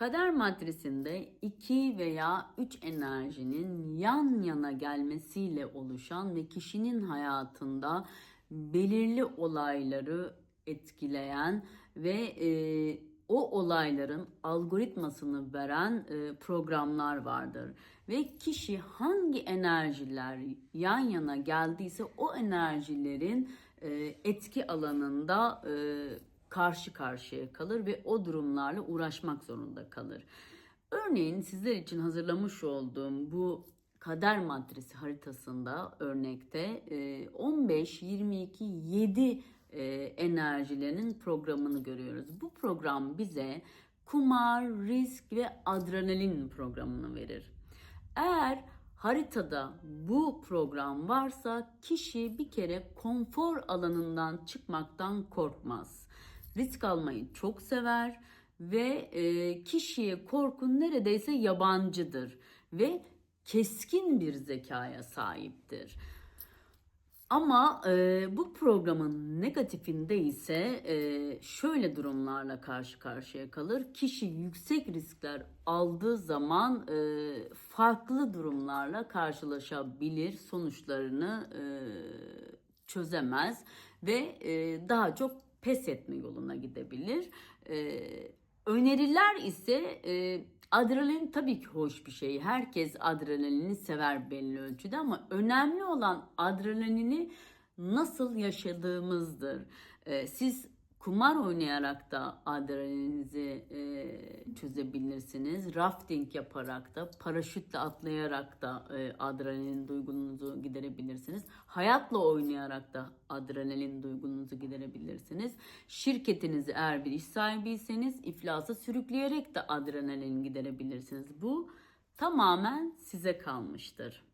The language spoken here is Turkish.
Kader matrisinde iki veya üç enerjinin yan yana gelmesiyle oluşan ve kişinin hayatında belirli olayları etkileyen ve e, o olayların algoritmasını veren e, programlar vardır. Ve kişi hangi enerjiler yan yana geldiyse o enerjilerin e, etki alanında e, karşı karşıya kalır ve o durumlarla uğraşmak zorunda kalır. Örneğin sizler için hazırlamış olduğum bu kader matrisi haritasında örnekte e, 15 22 7 e, enerjilerinin programını görüyoruz. Bu program bize kumar, risk ve adrenalin programını verir. Eğer haritada bu program varsa kişi bir kere konfor alanından çıkmaktan korkmaz. Risk almayı çok sever ve e, kişiye korku neredeyse yabancıdır ve keskin bir zekaya sahiptir. Ama e, bu programın negatifinde ise e, şöyle durumlarla karşı karşıya kalır. Kişi yüksek riskler aldığı zaman e, farklı durumlarla karşılaşabilir, sonuçlarını e, çözemez ve e, daha çok pes etme yoluna gidebilir. E, öneriler ise e, adrenalin tabii ki hoş bir şey. Herkes adrenalini sever belli ölçüde ama önemli olan adrenalini nasıl yaşadığımızdır. E, siz kumar oynayarak da adrenalinizi e, çözebilirsiniz. Rafting yaparak da, paraşütle atlayarak da e, adrenalin duygunuzu giderebilirsiniz. Hayatla oynayarak da adrenalin duygunuzu giderebilirsiniz. Şirketinizi eğer bir iş sahibiyseniz iflasa sürükleyerek de adrenalin giderebilirsiniz. Bu tamamen size kalmıştır.